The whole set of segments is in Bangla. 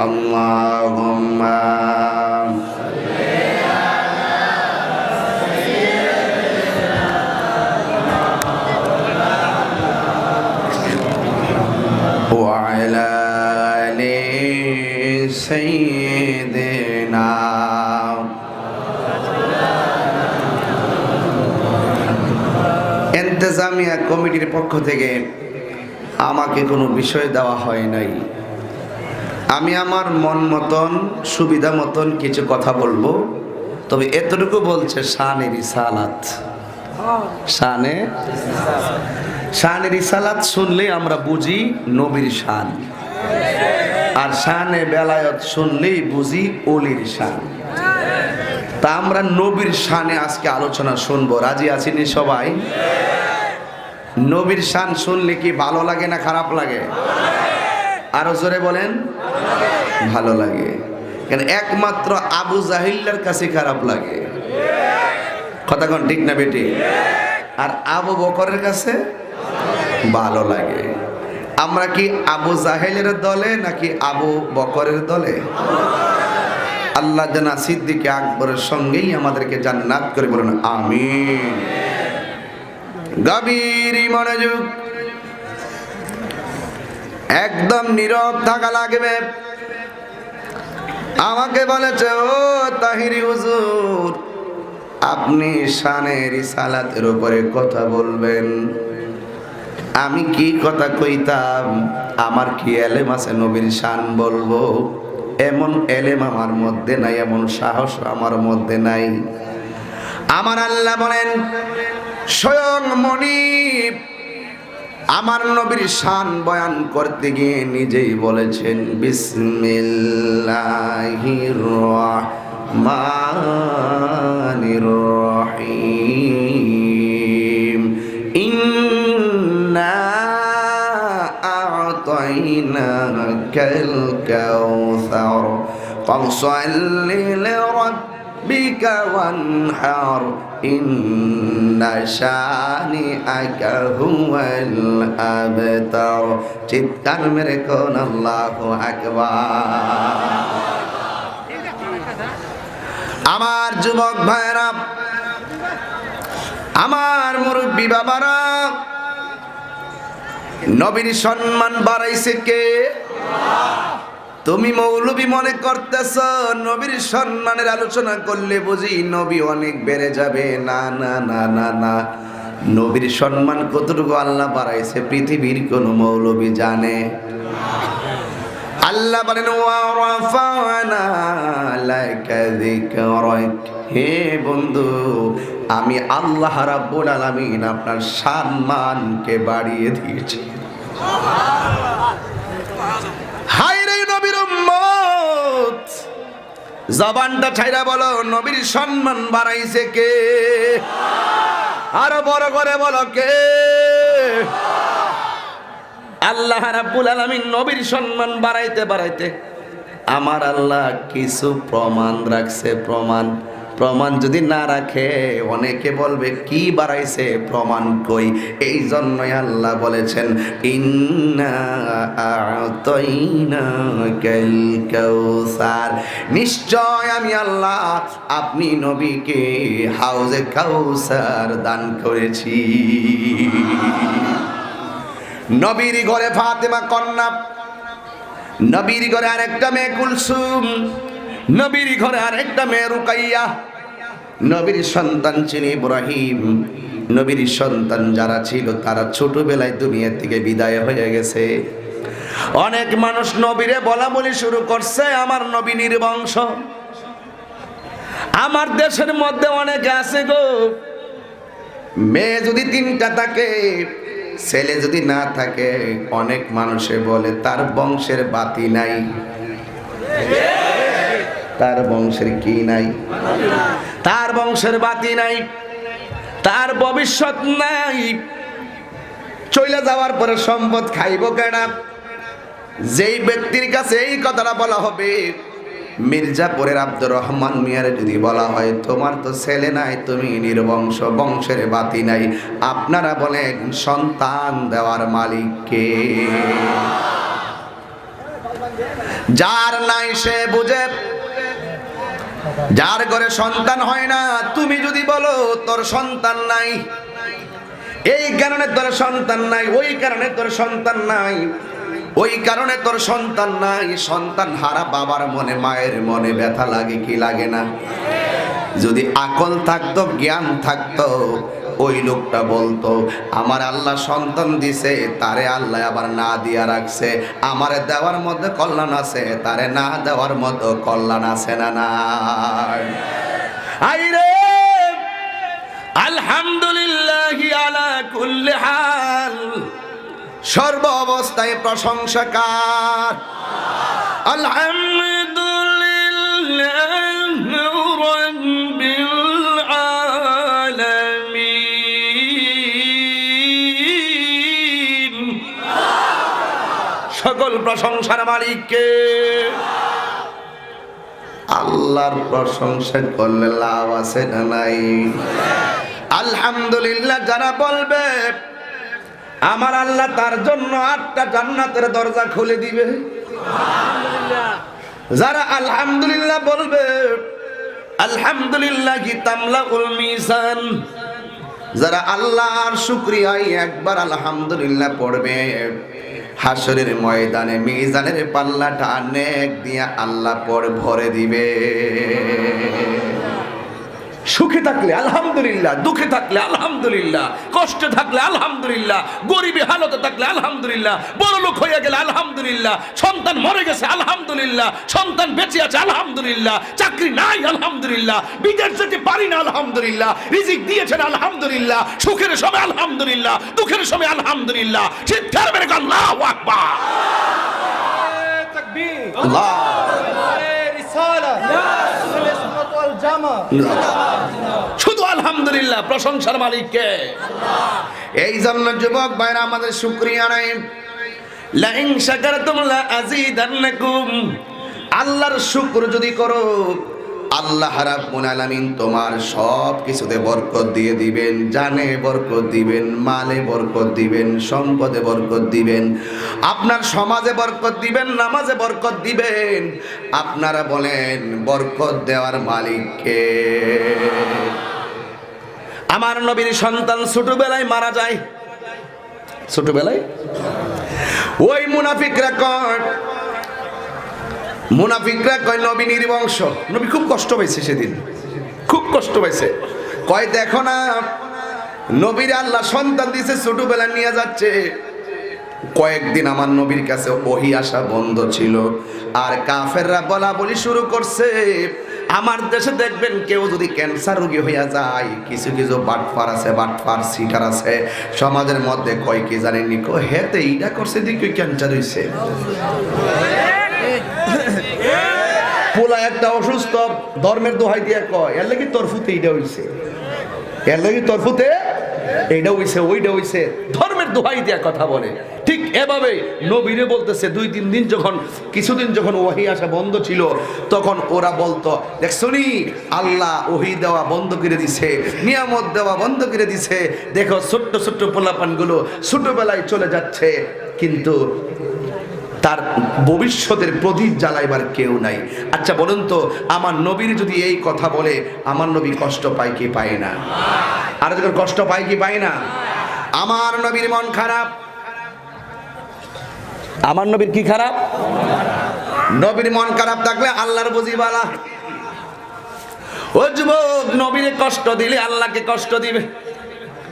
اللهم وعلى آل سيدنا এন্তেজামিয়া কমিটির পক্ষ থেকে আমাকে কোনো বিষয় দেওয়া হয় নাই আমি আমার মন মতন, সুবিধা মতন কিছু কথা বলব। তবে এতটুকু বলছে, শানে রিসালাত। শানে? শানে রিসালাত শুনলে আমরা বুঝি নবীর শান। আর শানে বেলায়ত শুনলেই বুঝি অলির শান। তা আমরা নবীর শানে আজকে আলোচনা শুনব। রাজি আছিনি সবাই? নবীর শান শুনলে কি ভালো লাগে না খারাপ লাগে? আরও জোরে বলেন। ভালো লাগে। কেন একমাত্র আবু জাহিল্লার কাছে খারাপ লাগে। কথা কোন ঠিক না বেটি? আর আবু বকরের কাছে ভালো লাগে। আমরা কি আবু জাহেলের দলে নাকি আবু বকরের দলে? আল্লাহ জানা সিদ্দিকে আকবরের সঙ্গেই আমাদেরকে জান্নাত করে বলেন, আমিন। গভীর মনোযোগ একদম নীরব থাকা লাগবে। আমাকে বলেছে, ও তাহিরি হুজুর, আপনি শানের সালাতের উপরে কথা বলবেন। আমি কি কথা কইতাম? আমার কি এলেম আছে নবীর শান বলব? এমন এলেম আমার মধ্যে নাই, এমন সাহস আমার মধ্যে নাই। আমার আল্লাহ বলেন, স্বয়ং মনিব আমার নবীর শান বয়ান করতে গিয়ে নিজেই বলেছেন বিসমিল্লাহির রহমানির রহিম। চিৎকার মেরে কোন আল্লাহু আমার যুবক ভাইরা আমার মুরব্বী বাবারা নবীর সম্মান বাড়াইছে কে? তুমি মৌলবী মনে করতেছ, নবীর সম্মানের আলোচনা করলে বুঝি নবী অনেক বেড়ে যাবে। না না না না না। নবীর সম্মান কতটুকু আল্লাহ বাড়াইছে, পৃথিবীর কোন মৌলবী জানে? আল্লাহ বলেন হে বন্ধু, আমি আল্লাহ রাব্বুল আলামিন আপনার সম্মানকে বাড়িয়ে দিয়েছি। জবানটা ছাইরা বলো, নবীর সম্মান বাড়াইছে কে? আরও বড় করে বলো কে? আল্লাহ রাব্বুল আলামিন নবীর সম্মান বাড়াইতে বাড়াইতে আমার আল্লাহ কিছু প্রমাণ রাখছে, প্রমাণ। প্রমাণ যদি না রাখে, অনেকে বলবে, কি বাড়াইছে? প্রমাণ কই? এই জন্যই আল্লাহ বলেছেন নিশ্চয় আমি আল্লাহ, আপনি নবীকে হাউজে কাউসার দান করেছি। নবীর ঘরে ফাতেমা কন্যা, নবীর ঘরে আরেকটা মেয়ে কুলসুম, নবীর ঘরে আরেকটা মেয়ে রুকাইয়া নবীর সন্তান ছিল ইব্রাহিম, নবীর সন্তান যারা ছিল, তারা ছোটবেলায় দুনিয়া থেকে বিদায় হয়ে গেছে। অনেক মানুষ নবীরে বলা বলি শুরু করছে, আমার নবী নির্বংশ। আমার দেশের মধ্যে অনেক আছে গো। মেয়ে যদি তিনটা থাকে, ছেলে যদি না থাকে, অনেক মানুষে বলে, তার বংশের বাতি নাই। তার বংশের কি নাই? তার বংশের বাতি নাই, তার ভবিষ্যৎ নাই। চলে যাওয়ার পরে সম্পদ খাইব কেনা? যেই ব্যক্তির কাছে এই কথাটা বলা হবে, মির্জাপুরের আব্দুর রহমান মিয়ার যদি বলা হয়, তোমার তো ছেলে নাই, তুমি নির্বংশ, বংশের বাতি নাই। আপনারা বলেন, সন্তান দেওয়ার মালিককে যার নাই সে বুঝে যার ঘরে সন্তান হয় না, তুমি যদি বলো, তোর সন্তান নাই। এই কারণে তোর সন্তান নাই, ওই কারণে তোর সন্তান নাই, ওই কারণে তোর সন্তান নাই। সন্তান হারা বাবার মনে, মায়ের মনে ব্যথা লাগে কি লাগে না? যদি আকল থাকতো, জ্ঞান থাকতো ওই লোকটা বলতো, আমার আল্লাহ সন্তান দিছে, তারে আল্লাহ আবার না দিয়া রাখছে। আমার দেওয়ার মধ্যে কল্যাণ আছে, তারে না দেওয়ার মতো কল্যাণ আছে না আইরে আলহামদুলিল্লাহ সর্ব অবস্থায় প্রশংসা কার? আলহামদুলিল্লাহ সকল প্রশংসার মালিককে। আল্লাহর প্রশংসা করলে লাভ আছে না নাই? আলহামদুলিল্লাহ, যারা বলবে, আমার আল্লাহ তার জন্য আটটা জান্নাতের দরজা খুলে দিবে। যারা আলহামদুলিল্লাহ বলবে, আলহামদুলিল্লাহ কি তামলা উল মিজান যারা আল্লাহর শুক্রিয়ায় একবার আলহামদুলিল্লাহ পড়বে। হাসরের ময়দানে মিজানের পাল্লাটা নেক দিয়া আল্লাহ পর ভরে দিবে। সুখে থাকলে আলহামদুলিল্লাহ দুঃখে থাকলে আলহামদুলিল্লাহ কষ্টে থাকলে আলহামদুলিল্লাহ গরিবী হালতে থাকলে আলহামদুলিল্লাহ বড় লোক হয়ে গেলে আলহামদুলিল্লাহ সন্তান মরে গেছে আলহামদুলিল্লাহ সন্তান বেঁচে আছে আলহামদুলিল্লাহ চাকরি নাই আলহামদুলিল্লাহ বিদেশ যেতে পারি না আলহামদুলিল্লাহ রিজিক দিয়েছেন আলহামদুলিল্লাহ সুখের সময় আলহামদুলিল্লাহ দুঃখের সময় আলহামদুলিল্লাহ চিৎকার মেরে আল্লাহ আল্লাহ। শুধু আলহামদুলিল্লাহ প্রশংসার মালিককে এই জন্য যুবক ভাইরা আমাদের শুক্রিয়া নাই লাইন শাকারতুম তোমলা আযীদান্নাকুম। আল্লাহর শুক্র যদি করো আল্লাহ রাব্বুল আলামিন তোমার সব কিছুতে বরকত দিয়ে দিবেন, জানে বরকত দিবেন, মালে বরকত দিবেন, সম্পদে বরকত দিবেন, আপনার সমাজে বরকত দিবেন, নামাজে বরকত দিবেন। আপনারা বলেন, বরকত দেওয়ার মালিককে আমার নবীর সন্তান ছোটবেলায় মারা যায়। ছোটবেলায়? ওই মুনাফিকরা কয় মুনাফিকরা কয়, নবী নির্বংশ। নবী খুব কষ্ট পাইছে সেদিন। খুব কষ্ট পাইছে। কয়, দেখো না, নবীর আল্লাহ সন্তান দিছে, ছোটবেলা নিয়ে যাচ্ছে। কয়েকদিন আমার নবীর কাছে ওহি আসা বন্ধ ছিল। আর কাফেররা বলা বলি শুরু করছে, আমার দেশে দেখবেন কেউ যদি ক্যান্সার রোগী হইয়া যায়, কিছু কিছু বাটফার আছে বাটফার সিটার আছে। সমাজের মধ্যে কয় কি জানেননি? কো হেতে এইটা করছে দিকে ক্যান্সার হইছে। পোলা একটা অসুস্থ, ধর্মের দোহাই দিয়ে কয়, এর লাগি তরফুতে এইটা হইছে। এর লাগি তরফুতে এইটা হইছে ওইটা হইছে। ধর্মের দোহাই দিয়া কথা বলে। ঠিক এভাবে নবীরে বলতেছে, দুই তিন দিন যখন, কিছুদিন যখন ওহি আসা বন্ধ ছিল, তখন ওরা বলতো দেখছনি আল্লাহ ওহি দেওয়া বন্ধ করে দিছে, নিয়ামত দেওয়া বন্ধ করে দিছে। দেখো ছোট্ট ছোট্ট পোলাপানগুলো ছোটবেলায় চলে যাচ্ছে, কিন্তু তার ভবিষ্যতের প্রদীপ জ্বালাইবার কেউ নাই। আচ্ছা বলুন তো, আমার নবীর যদি এই কথা বলে, আমার নবী কষ্ট পায় কি পায় না? আর যখন কষ্ট পায় কি পায় না? আমার নবীর মন খারাপ। আমার নবীর কি খারাপ? নবীর মন খারাপ থাকলে আল্লাহর বুঝিবালা। ও যুবক, নবীর কষ্ট দিলে আল্লাহকে কষ্ট দিবে।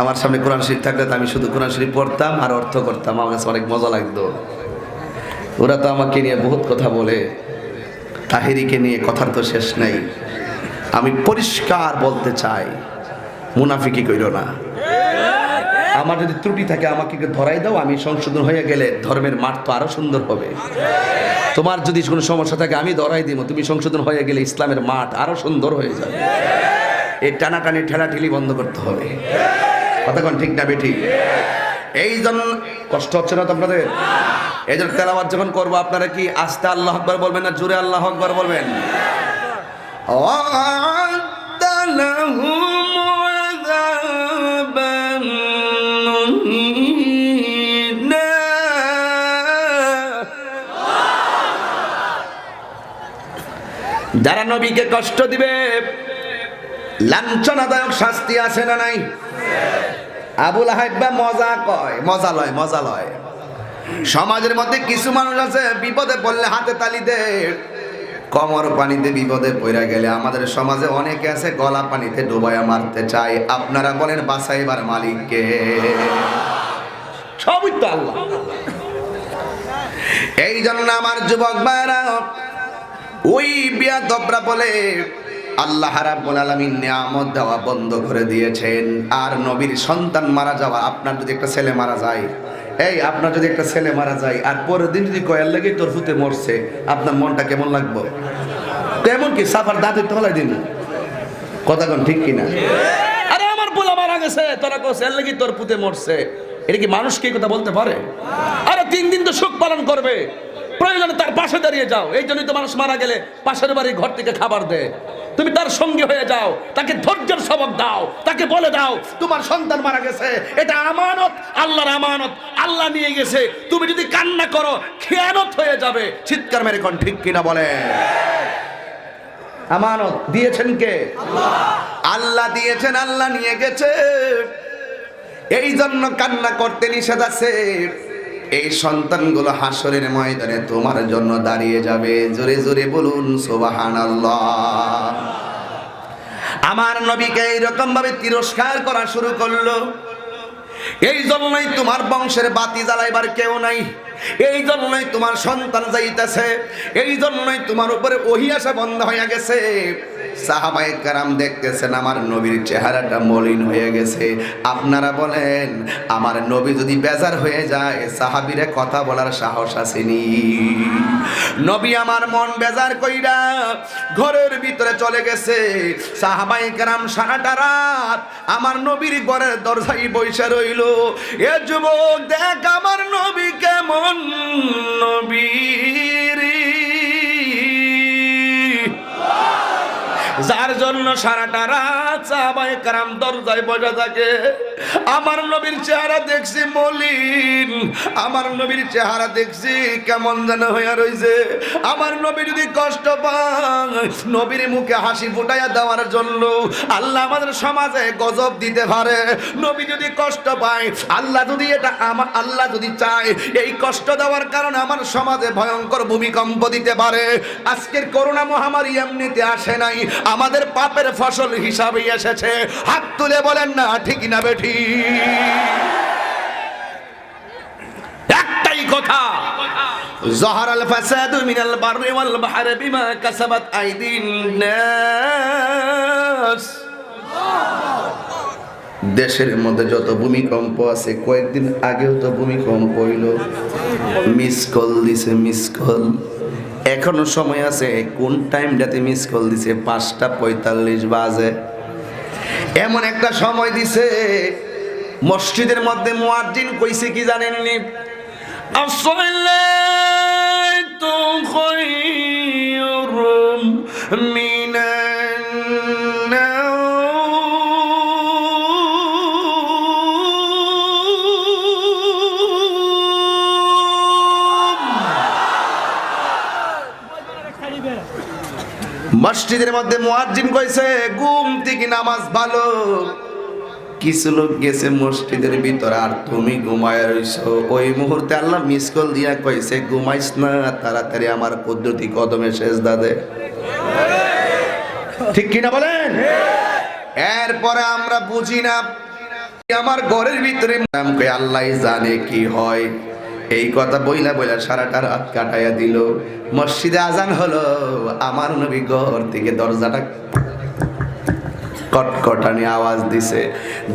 আমার সামনে কোরআন শরীফ থাকলে তো আমি শুধু কোরআন শরীফ পড়তাম আর অর্থ করতাম। আমার কাছে অনেক মজা লাগতো। ওরা তো আমাকে নিয়ে বহুত কথা বলে। তাহিরিকে নিয়ে কথার তো শেষ নেই। আমি পরিষ্কার বলতে চাই মুনাফিকি কইল না। আমার যদি ত্রুটি থাকে, আমাকে ধরাই দাও, আমি সংশোধন হয়ে গেলে ধর্মের মাঠ তো আরও সুন্দর হবে। তোমার যদি কোনো সমস্যা থাকে, আমি ধরাই দিব। তুমি সংশোধন হয়ে গেলে ইসলামের মাঠ আরও সুন্দর হয়ে যাবে। এই টানাটানি, ঠেলাঠেলি বন্ধ করতে হবে। কতক্ষণ ঠিক না বেঠি এই জন্য কষ্ট হচ্ছে না তোমাদের এই জন্য তেলাবাদ যখন করব, আপনারা কি আস্তে আল্লাহ আকবর বলবেন না জুড়ে আল্লাহ আকবর বলবেন? যারা নবীকে কষ্ট দিবে লাঞ্ছনাদায়ক শাস্তি আছে না নাই? আবুল হাইবা মজা কয়? মজা লয় মজা লয়। সমাজের মধ্যে কিছু মানুষ আছে, বিপদে পড়লে হাতে তালি দে। কমর পানিতে বিপদে পড়ে গেলে আমাদের সমাজে অনেকে আছে, গলা পানিতে ডুবাইয়া মারতে চায়। আপনারা বলেন বাসাইবার মালিককে? সবই তো আল্লাহ। এই জন্য আমার যুবক ভাইরা ওই বিয়া দবরা বলে আল্লাহ রাব্বুল আলামিন নিয়ামত দেওয়া বন্ধ করে দিয়েছেন। আর নবীর সন্তান মারা যাওয়া, আপনার যদি একটা ছেলে মারা যায়, এই আপনার যদি একটা ছেলে মারা যায়, আর পরের দিন যদি কয়ার লাগে তোর ফুতে মরছে, আপনার মনটা কেমন লাগবে? কেমন কি? সাফার দাঁতের তলায় দিন। কথা কোন ঠিক কিনা? আরে আমার পোলা মারা গেছে, তোরা কো ছেলে লাগি তোর পুতে মরছে। এটা কি মানুষ কি কথা বলতে পারে? আরে তিন দিন তো সুখ পালন করবে। প্রয়োজনে তার পাশে দাঁড়িয়ে যাও। এই জন্যই তো মানুষ মারা গেলে পাশের বাড়ির ঘর থেকে খাবার দেয় তুমি তার সঙ্গে হয়ে যাও, তাকে ধৈর্যের সবক দাও, তাকে বলে দাও, তোমার সন্তান মারা গেছে। এটা আমানত, আল্লাহর আমানত। আল্লাহ নিয়ে গেছে। তুমি যদি কান্না করো, খেয়ানত হয়ে যাবে। চিৎকার মেরে কোন ঠিক কিনা বলে আমানত দিয়েছেন কে? আল্লাহ দিয়েছেন, আল্লাহ নিয়ে গেছে। এই জন্য কান্না করতে নিষেধ আছে। এই সন্তানগুলো হাসরের ময়দানে তোমার জন্য দাঁড়িয়ে যাবে। জোরে জোরে বলুন সোবাহান আমার নবীকে এইরকম ভাবে তিরস্কার করা শুরু করল। এই জন্যই তোমার বংশের বাতি জ্বালাইবার কেউ নাই। এই জন্যই তোমার সন্তান যাইতেছে। এই জন্যই তোমার উপরে ওহি আসা বন্ধ হয়ে গেছে। সাহাবাই কারাম দেখতেছেন, আমার নবীর চেহারাটা মলিন হয়ে গেছে। আপনারা বলেন, আমার নবী যদি বেজার হয়ে যায়, সাহাবিরে কথা বলার সাহস আসেনি। নবী আমার মন বেজার কইরা ঘরের ভিতরে চলে গেছে। সাহাবাই কারাম সারাটা রাত আমার নবীর ঘরের দরজাই বৈশা রইল। এ যুবক, দেখ আমার নবী কেমন নবীর জন্য সারাটা রাত সাহাবায়ে কারাম দরজায় বসে থাকে। আমার নবীর চেহারা দেখছি মলিন। আমার নবীর চেহারা দেখছি কেমন যেন হইয়া রইছে। আমার নবী যদি কষ্ট পায়, নবীর মুখে হাসি ফুটাইয়া দেওয়ার জন্য আল্লাহ আমাদের সমাজে গজব দিতে পারে। নবী যদি কষ্ট পায়, আল্লাহ যদি এটা আমার আল্লাহ যদি চায়, এই কষ্ট দেওয়ার কারণে আমার সমাজে ভয়ঙ্কর ভূমিকম্প দিতে পারে। আজকের করোনা মহামারী এমনিতে আসে নাই। আমাদের পাপের ফসল হিসাবে এসেছে হাত তুলে বলেন না ঠিক না বেঠি একটাই কথা ظهر الفساد من البر والبحر بما كسبت أيدي الناس দেশের মধ্যে যত ভূমিকম্প আছে কয়েকদিন আগেও তো ভূমিকম্প হইল মিস কল দিছে মিস কল এখনও সময় আছে, কোন টাইমটাতে মিস কল দিছে? পাঁচটা পঁয়তাল্লিশ বাজে। এমন একটা সময় দিছে, মসজিদের মধ্যে মুয়াজ্জিন কইছে কি জানেননি? আসলে তো মি মসজিদের মধ্যে মুয়াজ্জিন কইছে, ঘুম থেকে নামাজ ভালো। কিছু লোক গেছে মসজিদের ভিতরে, আর তুমি ঘুমায় রইছো? ওই মুহূর্তে আল্লাহ মিস কল দিয়া কইছে, ঘুমাইস না, তাড়াতাড়ি আমার পদ্ধতি কদমে শেষ দাদে ঠিক কিনা বলেন? এরপরে আমরা বুঝি না, আমার ঘরের ভিতরে আল্লাহ জানে কি হয়। এই কথা বইলা বইলা সারাটা রাত কাটাইয়া দিল। মসজিদে আজান হলো আমার নবী ঘর থেকে দরজাটা কটকটানি আওয়াজ দিছে।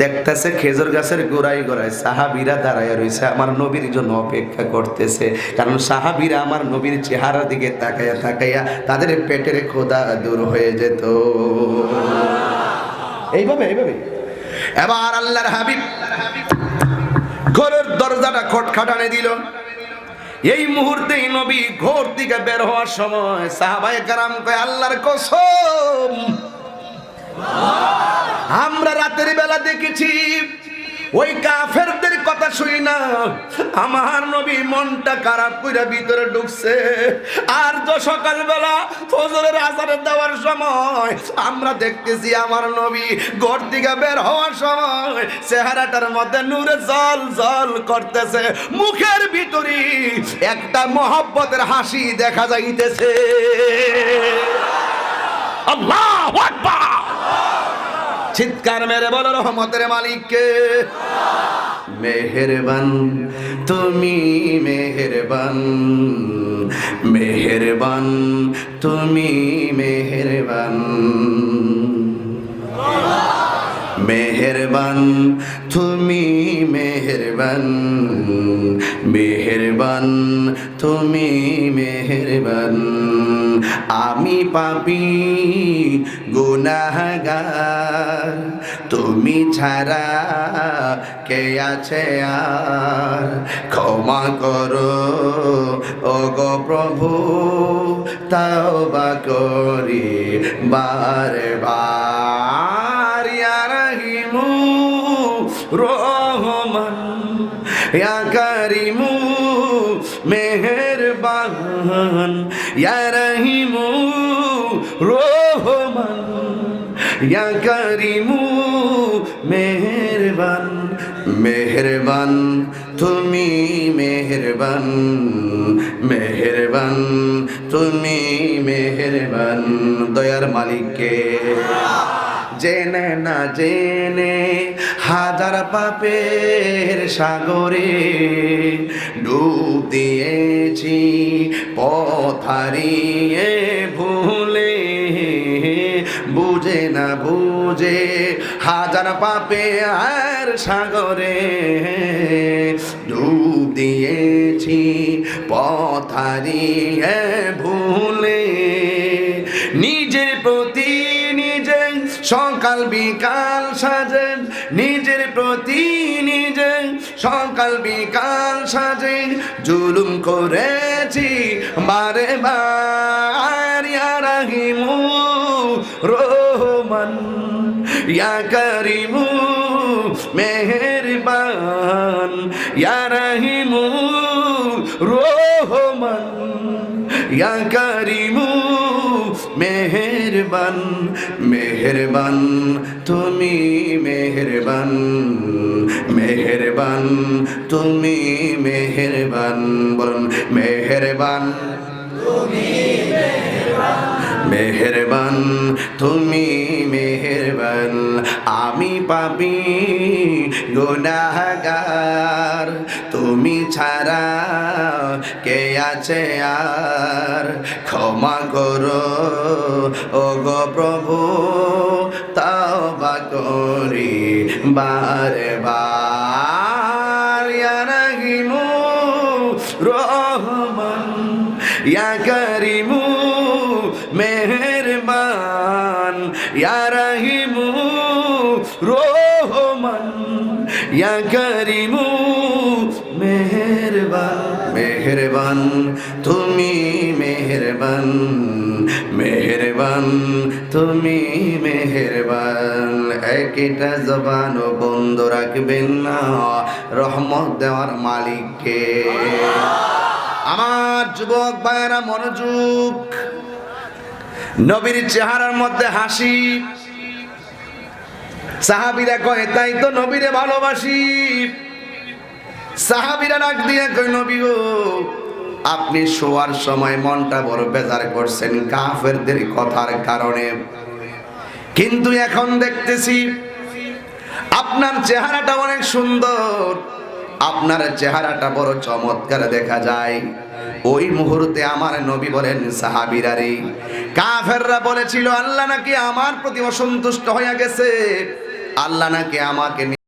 দেখতেছে খেজুর গাছের গোড়ায় গোড়ায় সাহাবিরা দাঁড়ায় রয়েছে আমার নবীর জন্য অপেক্ষা করতেছে। কারণ সাহাবিরা আমার নবীর চেহারার দিকে তাকাইয়া তাকাইয়া তাদের পেটের খোদা দূর হয়ে যেত। এইভাবে এইভাবে। এবার আল্লাহর হাবিব ঘরের দরজাটা খটখাটানে দিল। এই মুহূর্তে নবী ঘোর দিকে বের হওয়ার সময় সাহাবাই কারাম কয়, আল্লাহর কসম, আমরা রাতের বেলা দেখেছি ওই কাফেরদের কথা শুই না। আমার নবী মনটা খারাপ কইরা ভিতরে ঢুকছে। আর তো সকালবেলা ফজরের আজারে দেওয়ার সময় আমরা দেখতেছি আমার নবী ঘর থেকে বের হওয়ার সময় চেহারাটার মধ্যে নূরে জল জল করতেছে। মুখের ভিতরে একটা মহব্বতের হাসি দেখা যাইতেছে। আল্লাহ আকবার। চিৎকার মেরে বলো রহমতের মালিককে। মেহেরবান, তুমি মেহেরবান মেহেরবান, তুমি মেহেরবান। মেহেরবান, তুমি মেহেরবান মেহেরবান, তুমি মেহেরবান। আমি পাপি, গুনাহগার। তুমি ছাড়া কে আছে আর? ক্ষমা করো ও গো প্রভু তাও বা করি বারে বার রহিমু রহমান, ইয়া করিমু মেহেরবান ইয়া রহিমু রহমান, ইয়া করিমু মেহেরবান মেহেরবান, তুমি মেহেরবান মেহেরবান, তুমি মেহেরবান, দয়ার মালিককে। জেনে না জেনে হাজার পাপের সাগরে ডুব দিয়েছি পথারিয়ে ভুলে বুঝে না বুঝে হাজার পাপে আর সাগরে ডুব দিয়েছি পথারিয়ে ভুলে করেছি। বারে বার রোহমন রাহিমু রহমান ইয়া করিমু মেহেরবান ইয়া মেহেরবান মেহেরবান, তুমি মেহেরবান মেহেরবান, তুমি মেহেরবান, বলুন, মেহেরবান মেহেরবান, তুমি মেহেরবান, আমি পাবি গুনাহগার তুমি ছাড়া কে আছে আর? ক্ষমা করো। ও গো প্রভু তাও বা করি। বারে বার রহিমু রহমান তুমি মেহেরবান, একটা জবান বন্ধ রাখবেন না, রহমত দেওয়ার মালিককে। আমার যুবক ভাইয়েরা, মনোযোগ। নবীর চেহারার মধ্যে হাসি। সাহাবিরা কয়, তাই তো নবীরে ভালোবাসি। সাহাবিরা ডাক দিয়ে কই নবী গো আপনি শোয়ার সময় মনটা বড় বেজার করছেন কাফেরদের কথার কারণে। কিন্তু এখন দেখতেছি আপনার চেহারাটা অনেক সুন্দর, আপনার চেহারাটা বড় চমৎকার দেখা যায়। ওই মুহূর্তে আমার নবী বলেন, সাহাবিরা রে, কাফেররা বলেছিল, আল্লাহ নাকি আমার প্রতি অসন্তুষ্ট হয়ে গেছে। আল্লাহ নাকি আমাকে